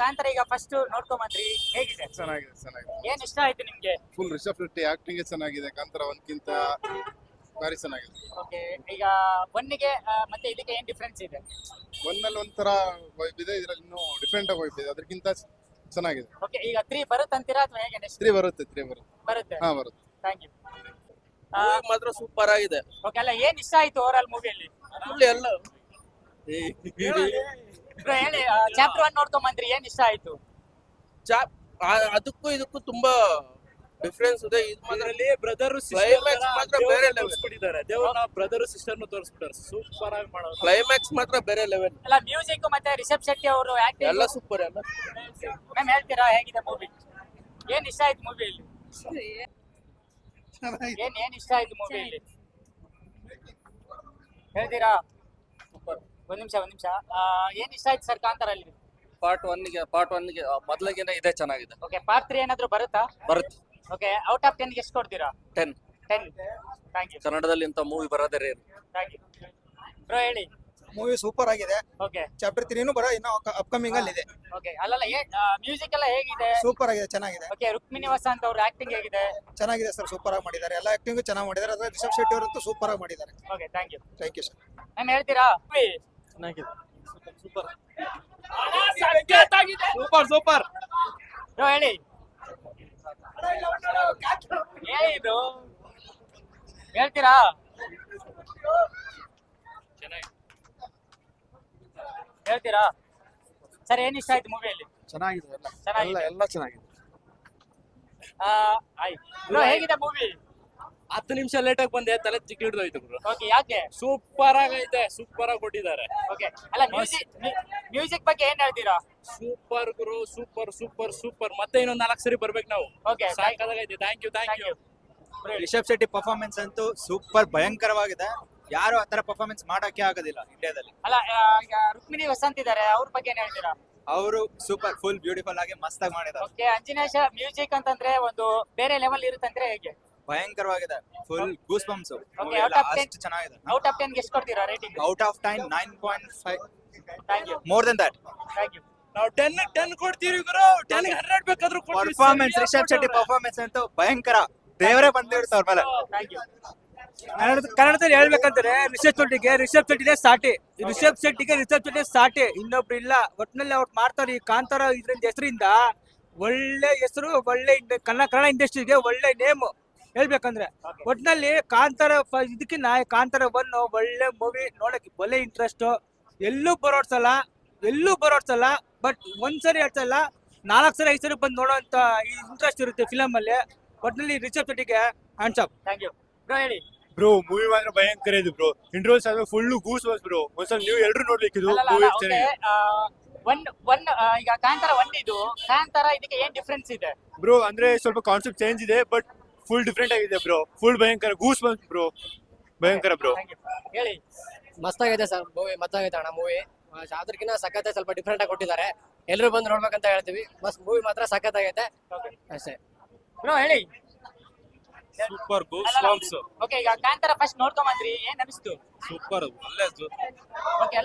ಕಾಂತಾರ ಈಗ ಫಸ್ಟ್ ನೋಡ್ಕೊಂಬಂದ್ರಿ. ಹೇಗಿದೆ? ಚೆನ್ನಾಗಿದೆ ಚೆನ್ನಾಗಿದೆ. ಏನ್ ಇಷ್ಟ ಆಯ್ತು ನಿಮ್ಗೆ? ಫುಲ್ ರಿಷಬ್ ಶೆಟ್ಟಿ ಆಕ್ಟಿಂಗ್ ಚೆನ್ನಾಗಿದೆ ಕಾಂತಾರ ಒಂದ್ಕಿಂತ ಭಾರಿ ಚೆನ್ನಾಗಿದೆ. ಓಕೆ ಈಗ ಒನ್ನಿಗೆ ಮತ್ತೆ ಇದಕ್ಕೆ ಏನ್ ಡಿಫ್ರೆನ್ಸ್ ಇದೆ? ಒಂದಲ್ಲಿ ಒಂಥರ ವೈಬ್ ಇದೆ ಇದ್ರಲ್ಲಿ ಇನ್ನೂ ಡಿಫ್ರೆಂಟ್ ಆಗಿ ವೈಬ್ ಇದೆ ಅದಕ್ಕಿಂತ ಚೆನ್ನಾಗಿದೆ. ಓಕೆ ಈಗ ತ್ರೀ ಬರುತ್ತಂತೀರಾ ಅಥವಾ ಹೇಗೆ ನೆಕ್ಸ್ಟ್ ತ್ರೀ ಬರುತ್ತೆ ತ್ರೀ ಬರುತ್ತೆ. ಬರುತ್ತೆ. ಹಾ ಬರುತ್ತೆ. ಥ್ಯಾಂಕ್ ಯು ಮಾತ್ರ ಸೂಪರ್ ಆಗಿದೆ. ಓಕೆ ಅಲ್ಲ ಏನ್ ಇಷ್ಟ ಆಯ್ತು ಓವರ್ ಆಲ್ ಮೂವಿಯಲ್ಲಿ ಎಲ್ಲ. ಹೇಳಿ ಚಾಪ್ಟರ್ ಒನ್ ನೋಡ್ಕೊಂಡ್ ಬಂದ್ರಿ ಏನ್ ಇಷ್ಟ ಆಯ್ತು? ಚಾ- ಆ- ಅದಕ್ಕೂ ಇದಕ್ಕೂ ತುಂಬಾ ಡಿಫ್ರೆನ್ಸ್ ಇದೆ. ಇದು ಮಾತ್ರ ಅದರಲ್ಲಿ ಬ್ರದರ್ Climax ಮಾತ್ರ ಬೇರೆ level. ತೋರಿಸ್ಬಿಟ್ಟಿದ್ದಾರೆ. ದೇವ್ರನ್ನ ಬ್ರದರ್ ಸಿಸ್ಟರ್ ತೋರಿಸ್ಬಿಟ್ಟಾರೆ. ಸೂಪರ್ ಆಗಿ ಮಾಡೋ ಕ್ಲೈಮ್ಯಾಕ್ಸ್ ಮಾತ್ರ ಬೇರೆ ಲೆವೆಲ್ ಅಲ್ಲ ಮ್ಯೂಸಿಕ್ ಮತ್ತೆ ರಿಷಬ್ ಶೆಟ್ಟಿ ಅವರು ಆಕ್ಟಿಂಗ್ ಎಲ್ಲ ಸೂಪರ್ ಎಲ್ಲ ಮ್ಯಾಮ್ ಹೇಳ್ತೀರಾ ಹೇಗಿದೆ ಮೂವಿ ಏನ್ ಇಷ್ಟ ಆಯ್ತು ಮೂವಿ ಮೂವಿಯಲ್ಲಿ ಏನ್ ಏನ್ ಇಷ್ಟ ಆಯ್ತು ಮೂವಿಯಲ್ಲಿ ಹೇಳ್ತೀರಾ? ಒಂದ್ ನಿಮಿಷ ಒಂದ್ ನಿಮಿಷ. ಏನ್ ಇಷ್ಟ ಆಯ್ತು ಸರ್ ಕಾಂತಾರ ಅಲ್ಲಿ ಪಾರ್ಟ್ ಒನ್ಗೆ ಪಾರ್ಟ್ ಒನ್ಗೆ ಮೊದಲಿಗಿನ ಇದೇ ಚೆನ್ನಾಗಿದೆ. ಓಕೆ ಪಾರ್ಟ್ ತ್ರೀ ಏನಾದ್ರು ಬರುತ್ತಾ? ಬರುತ್ತೆ. ಓಕೆ ಔಟ್ ಆಫ್ ಟೆನ್ಗೆ ಎಷ್ಟು ಕೊಡ್ತೀರಾ? ಟೆನ್ ಟೆನ್ ಥ್ಯಾಂಕ್ ಯು ಕನ್ನಡದಲ್ಲಿ ಇಂಥ ಮೂವಿ ಬರೋದೇ ರೇರ್ ಥ್ಯಾಂಕ್ ಯು ಬ್ರೋ ಹೇಳಿ. ಮೂವಿ ಸೂಪರ್ ಆಗಿದೆ. ಓಕೆ ಚಾಪ್ಟರ್ ತ್ರೀನು ಬರೋ ಇನ್ನು ಅಪ್ಕಮಿಂಗ್ ಅಲ್ಲಿ ಇದೆ. ಓಕೆ ಅಲ್ಲಲ್ಲ ಏನ್ ಮ್ಯೂಸಿಕ್ ಎಲ್ಲ ಹೇಗಿದೆ? ಸೂಪರ್ ಆಗಿದೆ ಚೆನ್ನಾಗಿದೆ. ಓಕೆ ರುಕ್ಮಿಣಿ ಅಂತ ಅವ್ರ ಆಕ್ಟಿಂಗ್ ಹೇಗಿದೆ? ಚೆನ್ನಾಗಿದೆ ಸರ್ ಸೂಪರ್ ಆಗಿ ಮಾಡಿದ್ದಾರೆ. ಎಲ್ಲ ಆಕ್ಟಿಂಗ್ ಚೆನ್ನಾಗಿ ಮಾಡಿದ್ದಾರೆ. ಅದ್ರ ರಿಷಬ್ ಶೆಟ್ಟಿ ಅವರಂತೂ ಸೂಪರ್ ಆಗಿ ಮಾಡಿದ್ದಾರೆ. Okay thank you thank you sir ma'am ಹೇಳ್ತೀರಾ? Super super. ಸೂಪರ್ ಹೇಳಿ. ಏನಿದು ಹೇಳ್ತೀರಾ? ಹೇಳ್ತೀರಾ? ಸರ್ ಏನ್ ಇಷ್ಟ ಆಯ್ತು ಮೂವಿಯಲ್ಲಿ? ಚೆನ್ನಾಗಿದೆ ಎಲ್ಲ. ಚೆನ್ನಾಗಿದೆ. ಎಲ್ಲ ಚೆನ್ನಾಗಿದೆ. ಹೇಗಿದೆ ಮೂವಿ? ಹತ್ತು ನಿಮಿಷ ಲೇಟ್ ಆಗಿ ಬಂದೆ ತಲೆ ಚಿಕ್ಕ ಹಿಡಿದೋಯ್ತು ಗುರು. ಓಕೆ ಯಾಕೆ? ಸೂಪರ್ ಆಗೈತೆ ಸೂಪರ್ ಆಗಿ ಕೊಟ್ಟಿದ್ದಾರೆ. ಓಕೆ ಅಲ್ಲ ಮ್ಯೂಸಿಕ್ ಮ್ಯೂಸಿಕ್ ಬಗ್ಗೆ ಏನ್ ಹೇಳ್ತೀರಾ? ಸೂಪರ್ ಗುರು ಸೂಪರ್ ಸೂಪರ್ ಸೂಪರ್ ಮತ್ತೆ ಇನ್ನೊಂದ್ ನಾಲ್ಕು ಸರಿ ಬರ್ಬೇಕು ನಾವು. Okay ಸಾಕಾಗೈತೆ thank you thank you Rishab Shetty performance ಅಂತೂ ಸೂಪರ್ ಭಯಂಕರವಾಗಿದೆ. ಯಾರು ಆತರ ಪರ್ಫಾರ್ಮೆನ್ಸ್ ಮಾಡಕ್ಕೆ ಆಗೋದಿಲ್ಲ ಇಂಡಿಯಾದಲ್ಲಿ. ಅಲ್ಲ ಈಗ ರುಕ್ಮಿಣಿ ವಸಂತ ಇದಾರೆ ಅವ್ರ ಬಗ್ಗೆ ಏನ್ ಹೇಳ್ತೀರಾ? ಅವರು ಸೂಪರ್ ಫುಲ್ ಬ್ಯೂಟಿಫುಲ್ ಆಗಿ ಮಸ್ತಾಗಿ ಮಾಡಿದ್ದಾರೆ. ಓಕೆ ಅಂಜನೇಶ ಮ್ಯೂಸಿಕ್ ಅಂತಂದ್ರೆ ಒಂದು ಬೇರೆ ಲೆವೆಲ್ ಇರುತ್ತಂದ್ರೆ ಹೇಗೆ? ಭಯಂಕರವಾಗಿದೆ. Full goose bumps Okay, out of ten- ಅಷ್ಟು ಚೆನ್ನಾಗಿದೆ. ಔಟ್ ಆಫ್ ಟೆನ್ ಎಷ್ಟು ಕೊಡ್ತೀರಾ rating out of time nine point five thank you more than that thank you ನಾವು ಟೆನ್ ಟೆನ್ ಕೊಡ್ತೀವಿ ಗುರು. ಟೆನ್ ಹಂಡ್ರೆಡ್ ಬೇಕಾದ್ರೂ ಕೊಡ್ತೀವಿ. ಪರ್ಫಾರ್ಮೆನ್ಸ್ ರಿಷಬ್ ಶೆಟ್ಟಿ ಪರ್ಫಾರ್ಮೆನ್ಸ್ ಅಂತೂ ಭಯಂಕರ. ದೇವರೇ ಬಂದಿರುತ್ತೆ ಅವ್ರ ಮೇಲೆ. ಥ್ಯಾಂಕ್ ಯು ಕನ್ನಡದಲ್ಲಿ ಹೇಳ್ಬೇಕಂದ್ರೆ ರಿಷಬ್ ಶೆಟ್ಟಿಗೆ ರಿಷಬ್ ಶೆಟ್ಟಿನೇ ಸಾಟಿ. ರಿಷಬ್ ಶೆಟ್ಟಿಗೆ ರಿಷಬ್ ಶೆಟ್ಟಿ ಸಾಟಿ. ಇನ್ನೊಬ್ರು ಇಲ್ಲ. ಒಟ್ಟಿನಲ್ಲಿ ಅವ್ರು ಮಾಡ್ತಾರೆ ಈ ಕಾಂತಾರ ಇದ್ರಿಂದ ಹೆಸರಿಂದ ಒಳ್ಳೆ ಹೆಸರು ಒಳ್ಳೆ ಇಂಡ- ಕನ್ನಡ ಕನ್ನಡ ಇಂಡಸ್ಟ್ರಿಗೆ ಒಳ್ಳೆ ನೇಮ್ ಹೇಳ್ಬೇಕಂದ್ರೆ ಒಟ್ಟಿನಲ್ಲಿ ಕಾಂತಾರ ಇದಕ್ಕಿನ್ನ ಕಾಂತಾರ ಒನ್ ಒಳ್ಳೆ ಮೂವಿ ನೋಡಕ್ಕೆ ಒಳ್ಳೆ ಇಂಟ್ರೆಸ್ಟ್ ಎಲ್ಲೂ ಬರೋಡ್ಸಲ್ಲ ಎಲ್ಲೂ ಬರೋಡ್ಸಲ್ಲ ಬಟ್ ಒಂದ್ಸರಿ ಹೇಳ್ತಲ್ಲ ನಾಲ್ಕು ಸರಿ ಐದು ಸರಿ ಬಂದು ನೋಡೋಂತ ಇಂಟ್ರೆಸ್ಟ್ ಇರುತ್ತೆ ಫಿಲಮ್ ಅಲ್ಲಿ. ಒಟ್ಟಿನಲ್ಲಿ ರಿಷಬ್ ಶೆಟ್ಟಿಗೆ ಹ್ಯಾಂಡ್ಸ್ ಥ್ಯಾಂಕ್ ಯು ಬ್ರೋ ಹೇಳಿ. ಬ್ರೋ ಮೂವಿ ಮಾತ್ರ ಭಯಂಕರ ಇದೆ ಬ್ರೋ ಇಂಟ್ರೋಸ್ ಆದ್ರೆ ಫುಲ್ ಗೂಸ್ ಬಸ್ ಬ್ರೋ ಒಂದ್ಸಲ ನೀವು ಎಲ್ಲರೂ ನೋಡ್ಲಿಕ್ಕೆ ಅಲ್ಲಲ್ಲ ಮೂವಿ ಓಕೆ ಚೆನ್ನಾಗಿದೆ ಒನ್ ಒನ್ ಈಗ ಕಾಂತಾರ ಒನ್ ಇದು. ಕಾಂತಾರ ಇದಕ್ಕೆ ಏನ್ ಡಿಫ್ರೆನ್ಸ್ ಇದೆ? ಬ್ರೋ ಅಂದ್ರೆ ಸ್ವಲ್ಪ ಕಾನ್ಸೆಪ್ಟ್ ಚೇಂಜ್ ಇದೆ ಬಟ್ ಫುಲ್ ಡಿಫ್ರೆಂಟ್ ಆಗಿದೆ ಬ್ರೋ ಫುಲ್ ಭಯಂಕರ ಗೂಸ್ ಬಂತ್ ಬ್ರೋ ಭಯಂಕರ ಬ್ರೋ ಹೇಳಿ ಮಸ್ತ್ ಹೇಳಿ. ಮಸ್ತಾಗಿದೆ ಸರ್ ಮೂವಿ ಮಸ್ತಾಗೈತೆ ಅಣ್ಣ ಮೂವಿ ಅದಕ್ಕಿಂತ ಸಖತ್ ಸ್ವಲ್ಪ ಡಿಫ್ರೆಂಟ್ ಆಗಿ ಕೊಟ್ಟಿದ್ದಾರೆ. ಎಲ್ಲರೂ ಬಂದು ನೋಡ್ಬೇಕಂತ ಹೇಳ್ತೀವಿ. ಮಸ್ತ್ ಮೂವಿ ಮಾತ್ರ ಸಖತ್ ಆಗೈತೆ. ಅಷ್ಟೇ. ಬ್ರೋ ಹೇಳಿ. ಸೂಪರ್ ಗೂಸ್ ಓಕೆ ಈಗ ಕಾಂತಾರ ಫಸ್ಟ್ ನೋಡ್ಕೊಂಡ್ ಬಂದ್ರಿ ಏನ್ ಅನಿಸ್ತು? ಸೂಪರ್ ಒಳ್ಳೆ ಓಕೆ